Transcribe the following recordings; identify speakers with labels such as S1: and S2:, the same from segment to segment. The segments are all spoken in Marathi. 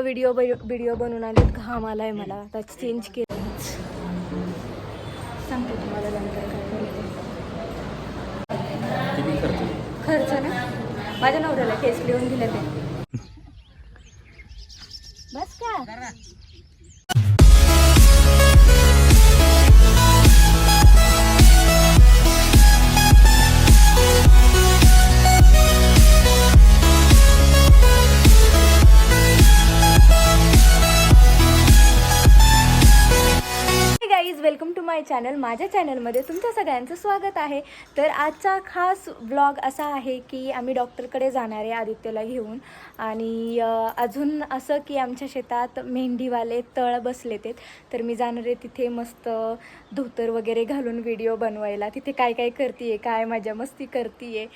S1: व्हिडिओ व्हिडिओ बनवून आलेत. घाम आलाय मला. आता चेंज केलं. सांगते तुम्हाला नंतर
S2: खर्च?
S1: ना? माझ्या नवऱ्याला केस लिहून दिले ते. बस का? माय चॅनल माझ्या चॅनलमध्ये तुमच्या सगळ्यांचं स्वागत आहे. तर आजचा खास ब्लॉग असा आहे की आम्ही डॉक्टरकडे जाणार आहे आदित्यला घेऊन. आणि अजून असं की आमच्या शेतात मेंढीवाले तळ बसले आहेत. तर मी जाणार आहे तिथे मस्त धोतर वगैरे घालून व्हिडिओ बनवायला. तिथे काय काय करते आहे काय मजा मस्ती करते आहे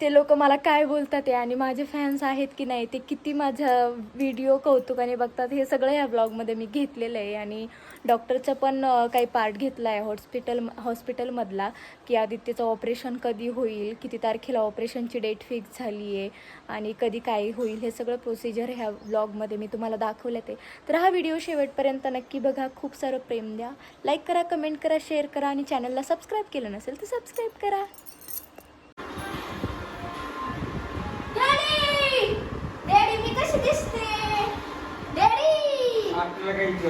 S1: ते लोक मला काय बोलतात आहे आणि माझे फॅन्स आहेत की नाही ते किती माझा व्हिडिओ कौतुकाने बघतात हे सगळं या ब्लॉगमध्ये मी घेतलेलं आहे. आणि डॉक्टरचं पण काही पार्ट घेतला आहे हॉस्पिटल हॉस्पिटलमधला की आदित्यचं ऑपरेशन कधी होईल किती तारखेला ऑपरेशनची डेट फिक्स झाली आहे आणि कधी काय होईल हे सगळं प्रोसिजर ह्या ब्लॉगमध्ये मी तुम्हाला दाखवलं ते तर हा व्हिडिओ शेवटपर्यंत नक्की बघा खूप सारं प्रेम द्या. लाईक करा कमेंट करा शेअर करा आणि चॅनलला सबस्क्राईब केलं नसेल तर सबस्क्राईब करा.
S2: आपल्याला काही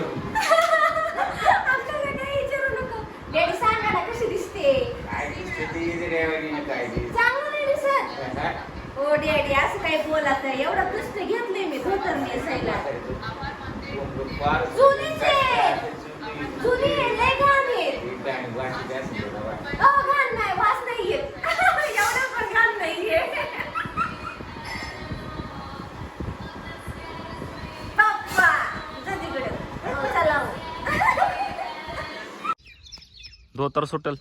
S1: आपल्याला काही विचारू नको. डॅडी सांगा ना कशी दिसते?
S2: काय दिसते ते? इथे ड्रायव्हरने काय दिसते.
S1: चांगलं नाही दिसत. ओ डॅडी असं काही बोलत आहे एवढं कष्ट घेतले मी धोतर नेसायला जुनीचे. जुनी आहे, लय घाण आहे.
S2: इथं आणि वाशी जास्त आहे बाबा.
S1: अहो, घाण नाही वास नाही येत एवढं पण घाण नाहीये बाप्पा जा तिकडे हो, चला हो.
S3: धोतर सुटल.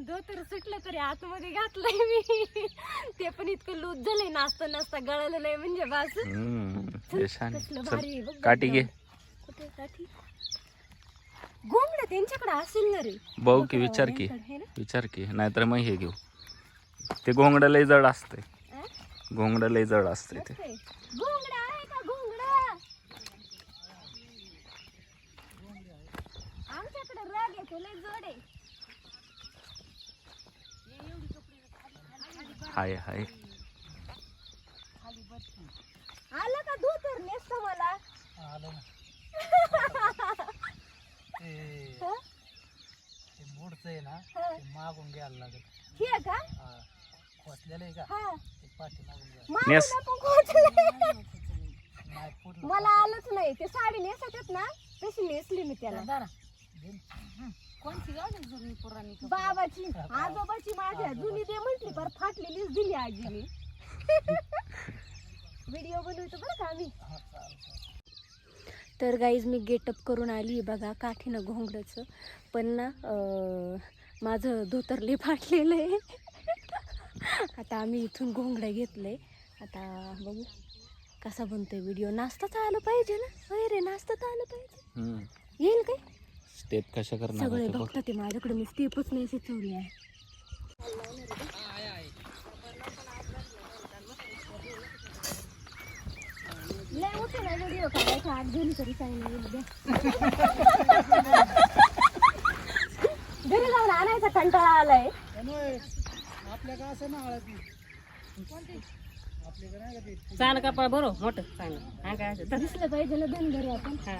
S1: धोतर सुटलं तरी आतमध्ये घातलंय मी. ते पण इतकं लूज झालंय नाचता नाचता गळालं नाही म्हणजे बस.
S3: हम्म, छान. आहे.
S1: कसलं भारी आहे
S3: चल
S1: बघ
S3: काठी घे.
S1: कुठे काठी? घोंगडं त्यांच्याकडे असेल ना रे.
S3: बघू की विचार की.
S1: हे ना?
S3: विचार की नाहीतर मग हे घेऊ. ते घोंगडं लय जड असते? घोंगडं लय जड असते ते.
S1: आहे का घोंगडं आमच्याकडे राग येतो लय जोड आहे
S3: हाय हाय.
S1: आलं का धोतर नेसत मला? हं?
S4: मूडच आहे ना
S1: हं.
S4: ते मागून घ्यायला लागत
S1: हे का?
S4: हा. खोचलेलं आहे का?
S1: हा.
S4: ते पाठी मागून घ्या.
S1: मागून
S3: नेस.
S1: आपण खोचले.
S4: नाही पुढलं
S1: मला आलंच नाही. ते साडी नेसत ना तशी नेसली मी त्याला. बाबाची आजोबाची माझ्या जुनी दे म्हटली पर फाटलेलीच दिली आजीने. व्हिडिओ बनवतो बरं का आम्ही? तर गाईज मी गेटअप करून आली. बघा काठीनं घोंगडचं. पण ना अं, माझं धोतरले फाटलेलं आहे. आता आम्ही इथून घोंगडं घेतलंय. आता बघू कसा बनतोय व्हिडिओ नाचताच आलं पाहिजे ना? होय रे नाचताच आलं पाहिजे. येईल काय?
S3: स्टेप कशा करणार
S1: सगळे
S3: ते बघ.
S1: बघतात ते माझ्याकडे मी स्टेपच नाही सुचवली आहे. लय मोठे ना व्हिडिओ काढायचा आठ जणी तरी काही नाही उद्या. घरी जाऊन आणायचा कंटाळा आलाय.
S4: असं ना हळद ते
S5: चाल कपाळ बरो मोठं चांगलं. हा काय असं?
S1: दिसलं पाहिजे ना दोन घरी आपण.
S5: हा.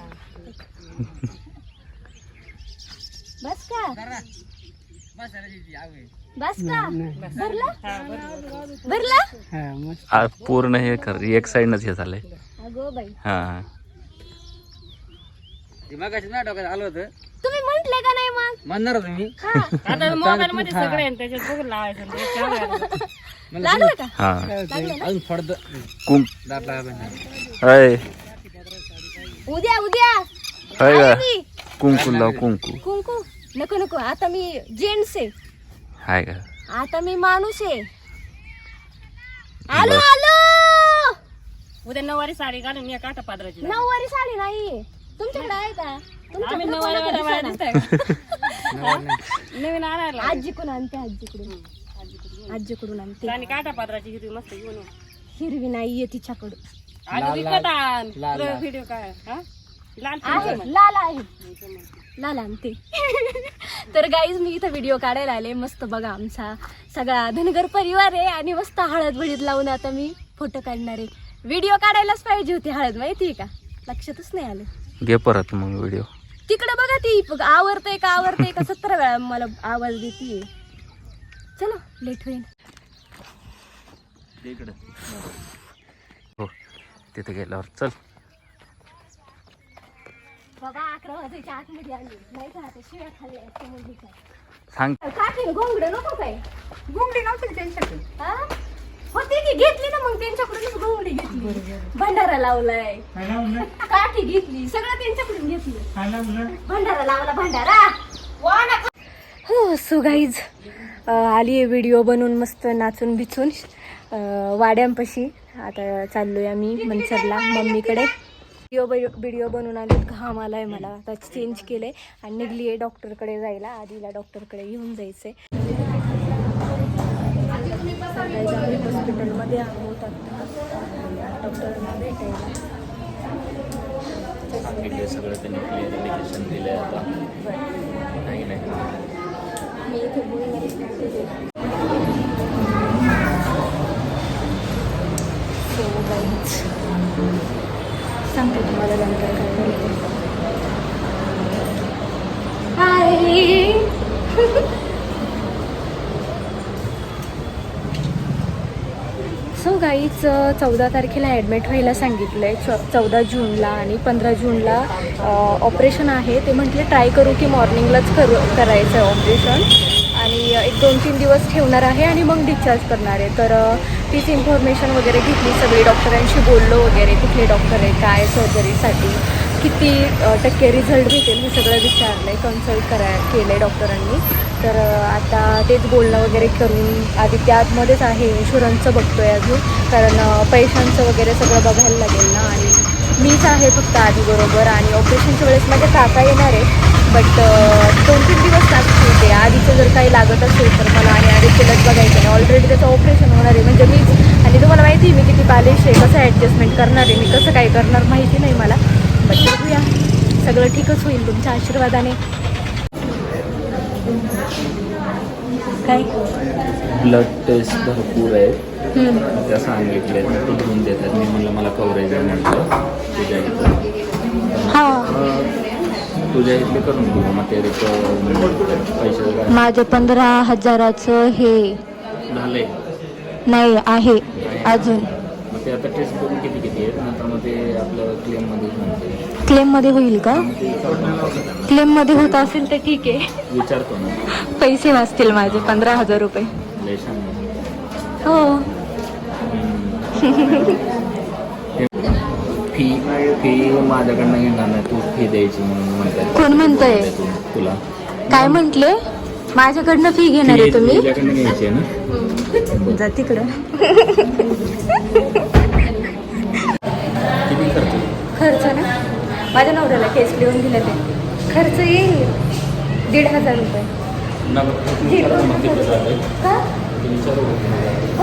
S1: बस का? बस का? भरला?
S5: हा
S4: हा
S3: आ, पूर्ण हे कर एक साईडनच हे झालंय.
S1: अगो बाई.
S3: हा.
S4: ना डोक्यात आलं होतं.
S1: तुम्ही म्हंटले का नाही मग?
S4: म्हणणार होतो मी.
S1: हा.
S5: आता मोबाईल मध्ये सगळे आहे, त्याच्यात बघून लावायचं आणि.
S1: लागलं का?
S3: हा.
S4: अजून फडद
S3: कुंक
S4: दात लागला
S3: हय
S1: उद्या उद्या.
S3: हय
S1: मी.
S3: कुंकू लाव कुंकू.
S1: कुंकू. नको नको. आता मी जेंट्स आहे.
S3: हाय का?
S1: आता मी माणूस आहे. आलो आलो!
S5: उद्या नऊवारी साडी घालून मी काटा पादराची.
S1: नऊवारी साडी नाही तुमच्याकडे आहे का?
S5: आम्ही
S1: तुमच्याकडे
S5: नऊवारी
S1: कोणाकडे
S5: वाला
S1: दिसेना.
S5: दिसतंय. का? नवीन आणायला
S1: आजीकडून आणते आजीकडून आजीकडून आणते.
S5: आणि काटा पादराची हिरवी मस्त घेऊन ये.
S1: हिरवी नाहीये तिच्याकडे.
S5: अगं विकत आण. व्हिडिओ काय? हा?
S1: आहे लाल आहे. लाल आणते तर गाईज मी इथं व्हिडिओ काढायला आले. मस्त बघा आमचा सगळा धनगर परिवार आहे आणि मस्त हळद बळीत लावून आता मी फोटो काढणार आहे. व्हिडिओ काढायलाच पाहिजे होती हळद माहिती का? लक्षातच नाही आलं.
S3: घे परत मग व्हिडिओ
S1: तिकडे बघा ती प- आवरते का आवरते का? सतरा वेळा मला आवाज देते चलो लेट होईल.
S3: हो तिथे गेल्यावर. चल.
S1: बाबा अकरा वाजायच्या आतमध्ये आली. नाही का आता शिव्या खाल्ल्या असत्या मुलीच्या.
S3: सांग.
S1: काकीन घोंगडं नको काय?
S5: घुमडी नव्हती त्यांच्याकडे?
S1: हा? होती की घेतली ना मग त्यांच्याकडूनच घोंगडी घेतली. भंडारा लावलाय. काठी घेतली सगळं त्यांच्याकडून घेतलं. भंडारा लावला भंडारा. हो सो गाईज आली आहे व्हिडिओ बनवून मस्त नाचून बिचून अं, वाड्यांपाशी. आता चाललोय आम्ही मनसरला मम्मीकडे. व्हिडिओ व्हिडिओ बनवून आले घाम आलाय मला. आता चेंज केलंय. आणि निघली आहे डॉक्टरकडे जायला. आधीला डॉक्टरकडे घेऊन जायचंय. सकाळी आम्ही हॉस्पिटलमध्ये आहोत आता. डॉक्टरना भेटायला.
S3: सांगितले सगळं त्यांनी क्लिअरिफिकेशन आता. नाही नाही.
S1: So guys, सांगते तुम्हाला नंतर काय हाय. सो गाईच चौदा तारखेला ॲडमिट व्हायला सांगितलं आहे च चौदा जूनला आणि पंधरा जूनला ऑपरेशन आहे. ते म्हटले ट्राय करू की मॉर्निंगलाच करू करायचं आहे ऑपरेशन आणि एक दोन तीन दिवस ठेवणार आहे आणि मग डिस्चार्ज करणार आहे. तर तीच इन्फॉर्मेशन वगैरे घेतली. सगळी डॉक्टरांशी बोललो वगैरे कुठले डॉक्टर आहे काय सर्जरीसाठी किती टक्के रिझल्ट भेटेल हे सगळं विचारलं आहे कन्सल्ट करा केलं आहे डॉक्टरांनी तर आता तेच बोलणं वगैरे करून आधी त्यातमध्येच आहे इन्शुरन्सचं बघतो आहे अजून. कारण पैशांचं वगैरे सगळं बघायला लागेल ना आणि मीच आहे फक्त आधी बरोबर आणि ऑपरेशनच्या वेळेस माझ्या काका येणार आहे बट दोन तीन दिवस लागतील ते आधीचं जर काही लागत असेल तर मला आणि आधी केलंच बघायचं नाही. ऑलरेडी त्याचं ऑपरेशन होणार आहे. म्हणजे मीच. आणि तुम्हाला माहिती आहे मी किती बालिश आहे कसं ॲडजस्टमेंट करणार आहे मी कसं काय करणार माहिती नाही मला. बट बघूया. सगळं ठीकच होईल तुमच्या आशीर्वादाने. काय?
S3: ब्लड टेस्ट भरपूर
S1: आहे
S3: त्या सांगितले ते घेऊन देतात. मी म्हणलं मला कव्हरेज आहे म्हटलं तुझ्या इथं.
S1: हा.
S3: तुझ्या इथले करून घेऊ मग ते पैसे
S1: माझं पंधरा हजाराचं हे
S3: झाले
S1: नाही आहे. अजून.
S3: मग ते आता टेस्ट करून किती किती आहेत? नंतर मग ते आपलं क्लेममध्ये
S1: क्लेममध्ये होईल का?
S3: ना.
S1: क्लेममध्ये होत असेल तर ठीक आहे.
S3: विचारतो ना.
S1: पैसे वाचतील माझे पंधरा हजार रुपये. हो.
S3: फी फी माझ्याकडनं घेणार नाही. तू फी द्यायची म्हणून म्हणतात
S1: कोण म्हणतंय?
S3: तुला.
S1: काय म्हंटले? माझ्याकडनं फी घेणार आहे तुम्ही?
S3: तुझ्याकडनं घ्यायची आहे ना?
S1: जा तिकडं.
S3: किती खर्च?
S1: खर्च ना? माझ्या नवऱ्याला केस लिहून दिलं ते. खर्च येईल. दीड हजार रुपये. का?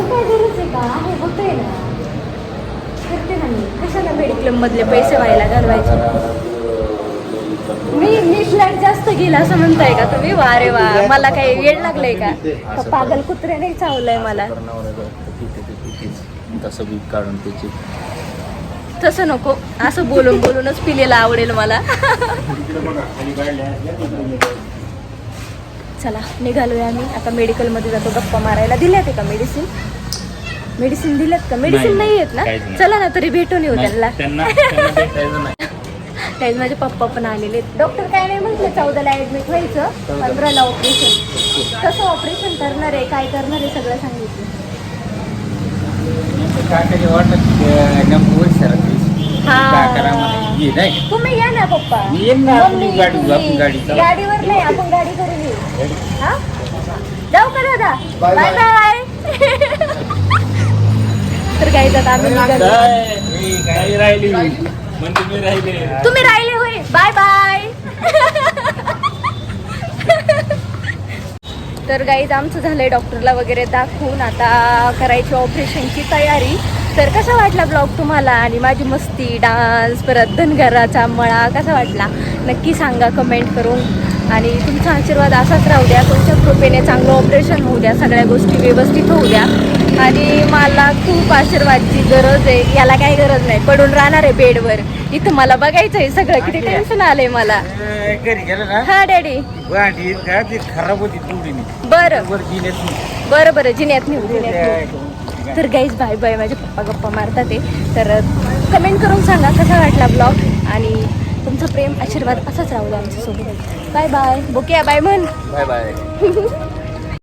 S1: काय गरज आहे का? आहे होतंय ना. करते ना मी. कशाला मेडिक्लेम मधले पैसे व्हायला घालवायचे? मी मी फ्लॅट जास्त गेला असं म्हणताय का तुम्ही? वा रे वा. मला काही वेळ लागलाय का? का पागल कुत्रे नाही चावलंय मला.
S3: तसं वीक काढून त्याची
S1: तसं नको. असं बोलून बोलूनच पिलेला आवडेल मला. चला निघालोय आम्ही. आता मेडिकलमध्ये जातो. गप्पा मारायला. दिल्या ते का मेडिसिन मेडिसिन दिल्यात का? मेडिसिन
S3: नाही,
S1: आहेत ना?
S3: काहीच नाही.
S1: चला ना तरी भेटून येऊ त्यांना.
S3: त्यांना त्यांना भेटायचं नाही.
S1: त्यावेळेस माझे पप्पा पण आलेले डॉक्टर काय नाही म्हटलं चौदाला ऍडमिट व्हायचं. पंधराला ऑपरेशन कसं ऑपरेशन करणार आहे? काय करणार आहे सगळं सांगितलं.
S2: काकाची वाटत नंबर सर
S1: हा.
S2: काय करा मला ये नाही.
S1: तुम्ही या ना पप्पा.
S2: मी येईन ना,
S1: मम्मी
S2: तुम्ही गाडी-
S1: तुम्ही-
S2: आपण गाडी चालवा.
S1: गाडीवर नाही आपण गाडी करून येऊ. हा? जाऊ का दादा? बाय बाय जात आम्ही निघालो.
S3: राहिली म्हणजे मी राहिले
S1: तुम्ही राहिले होय. बाय बाय तर गाईज आमचं झालंय डॉक्टरला वगैरे दाखवून आता करायची ऑपरेशनची तयारी. तर कसा वाटला ब्लॉग तुम्हाला? आणि माझी मस्ती डान्स परत धनगराचा मळा कसा वाटला? नक्की सांगा कमेंट करून. आणि तुमचा आशीर्वाद असाच राहू द्या. तुमच्या कृपेने चांगलं ऑपरेशन होऊ द्या. सगळ्या गोष्टी व्यवस्थित होऊ द्या. आणि मला खूप आशीर्वादची गरज आहे. याला काही गरज नाही. पडून राहणार आहे बेडवर. इथं मला बघायचं आहे सगळं. किती टेन्शन आलंय मला.
S2: अं, घरी गेलं ना?
S1: हा डॅडी.
S2: भांडी का? ती खराब होती तुडीने
S1: बरं.
S2: वर गेल्यात
S1: बरं बरं. जिन्यात नेऊ जिन्यात नेऊ तर गाईज बाय बाय माझे पप्पा गप्पा मारतात ते तर कमेंट करून सांगा कसा वाटला ब्लॉग आणि तुमचं प्रेम आशीर्वाद असाच राहू द्या आमच्यासोबत. बाय बाय बोके बाय म्हण.
S2: Bye bye